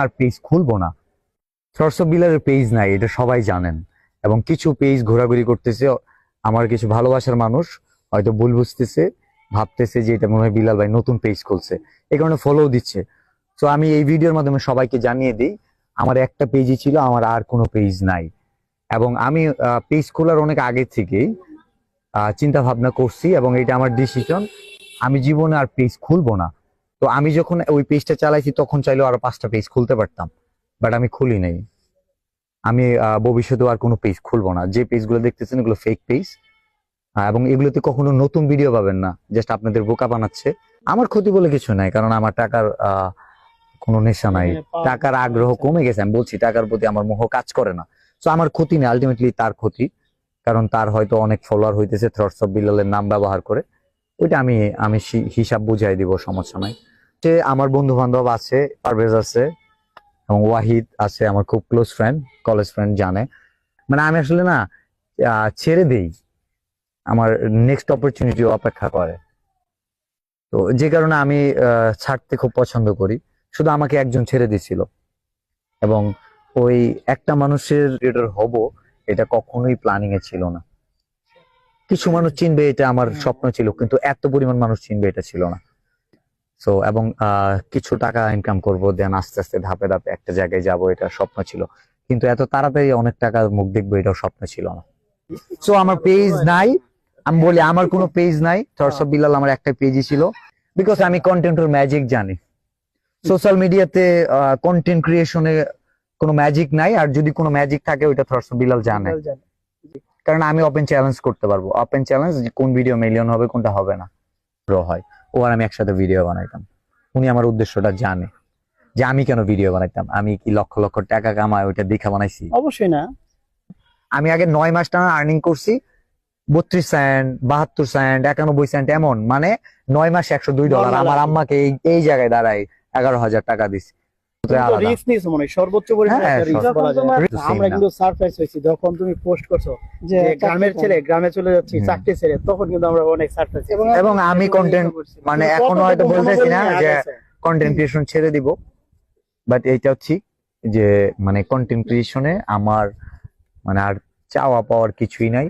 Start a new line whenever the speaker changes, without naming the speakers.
আর page খুলবো না। সরস বিলারের পেজ নাই, এটা সবাই জানেন। এবং কিছু পেজ ঘোরাঘুরি করতেছে, আমার কিছু ভালোবাসার মানুষ হয়তো ভুল বুঝতেছে, ভাবতেছে যে এটা মনে হয় বিলাল ভাই নতুন পেজ খুলছে। এই কারণে ফলো দিচ্ছে। তো আমি এই ভিডিওর মাধ্যমে সবাইকে জানিয়ে দিই, আমার একটা পেজই ছিল, আমার আর কোনো পেজ নাই। এবং আমি পেজ খোলার অনেক আগে থেকেই চিন্তা ভাবনা করছি এবং এটা আমার ডিসিশন আমি জীবনে আর পেজ খুলবো না। তো আমি যখন ওই পেজটা চালাইছি তখন চাইলেও আরও পাঁচটা পেজ খুলতে পারতাম। বাট আমি খুলি নাই। আমি ভবিষ্যতেও আর কোনো পেজ খুলবো না। যে পেজগুলো দেখতেছেন এগুলো ফেক পেজ এবং এগুলোতে কখনো নতুন ভিডিও পাবেন না। জাস্ট আপনাদের বোকা বানাচ্ছে। আমার ক্ষতি বলে কিছু নাই কারণ আমার টাকার কোনো নেশা নাই। টাকার আগ্রহ কমে গেছে। আমি বলছি টাকার প্রতি আমার মোহ কাজ করে না। তো আমার ক্ষতি নেই। আলটিমেটলি তার ক্ষতি। কারণ তার হয়তো অনেক ফলোয়ার হইতেছে থ্রটস অফ বিলালের নাম ব্যবহার করে। ওইটা আমি আমি হিসাব বুঝাই দিব সমস্যা নাই। যে আমার বন্ধু বান্ধব আছে পারভেজ আছে এবং ওয়াহিদ আছে আমার খুব ক্লোজ ফ্রেন্ড কলেজ ফ্রেন্ড জানে। মানে আমি আসলে না আহ, ছেড়ে দেই আমার নেক্সট অপরচুনিটি অপেক্ষা করে। তো যে কারণে আমি ছাড়তে খুব পছন্দ করি। শুধু আমাকে একজন ছেড়ে দিছিল। এবং ওই একটা মানুষের লিডার হব এটা কখনোই প্ল্যানিং এ ছিল না। কিছু মানুষ চিনবে এটা আমার স্বপ্ন ছিল কিন্তু এত পরিমাণ মানুষ চিনবে এটা ছিল না। সো এবং কিছু টাকা ইনকাম করব দেন আস্তে আস্তে ধাপে ধাপে একটা জায়গায় যাব এটা স্বপ্ন ছিল। কিন্তু এত তাড়াতাড়ি অনেক টাকা মুখ দেখব এটাও স্বপ্ন ছিল না। সো আমার পেজ নাই। আমি বলি আমার কোনো পেজ নাই। অফ বিলাল আমার একটা পেজই ছিল। বিকজ আমি কন্টেন্টের ম্যাজিক জানি। সোশ্যাল মিডিয়াতে কন্টেন্ট ক্রিয়েশনে কোনো ম্যাজিক নাই। আর যদি কোনো ম্যাজিক থাকে ওইটা অফ বিলাল জানে। কারণ আমি ওপেন চ্যালেঞ্জ করতে পারব। ওপেন চ্যালেঞ্জ কোন ভিডিও মিলিয়ন হবে কোনটা হবে না। গ্রো হয়। ও আর আমি একসাথে ভিডিও বানাইতাম। উনি আমার উদ্দেশ্যটা জানে যে আমি কেন ভিডিও বানাইতাম। আমি কি লক্ষ লক্ষ টাকা কামাই ওইটা দেখা বানাইছি?
অবশ্যই না।
আমি আগে নয় মাস টানা আর্নিং করছি বত্রিশ সেন্ট বাহাত্তর সেন্ট একানব্বই সেন্ট এমন। মানে নয় মাস একশো দুই ডলার আমার আম্মাকে এই জায়গায় দাঁড়াই এগারো হাজার টাকা দিছি।
রিস্ক মনে সর্বোচ্চ আমরা কিন্তু সারপ্রাইজ হয়েছি যখন তুমি পোস্ট করছ
যে
গ্রামের ছেলে গ্রামে চলে যাচ্ছি। চাকরি ছেড়ে তখন কিন্তু আমরা অনেক সারপ্রাইজ
এবং আমি মানে এখনও হয়তো বলতেছি না যে কন্টেন্ট ক্রিয়েশন ছেড়ে দিব বাট এইটাও ঠিক যে মানে কন্টেন্ট ক্রিয়েশনে আমার মানে আর চাওয়া পাওয়ার কিছুই নাই।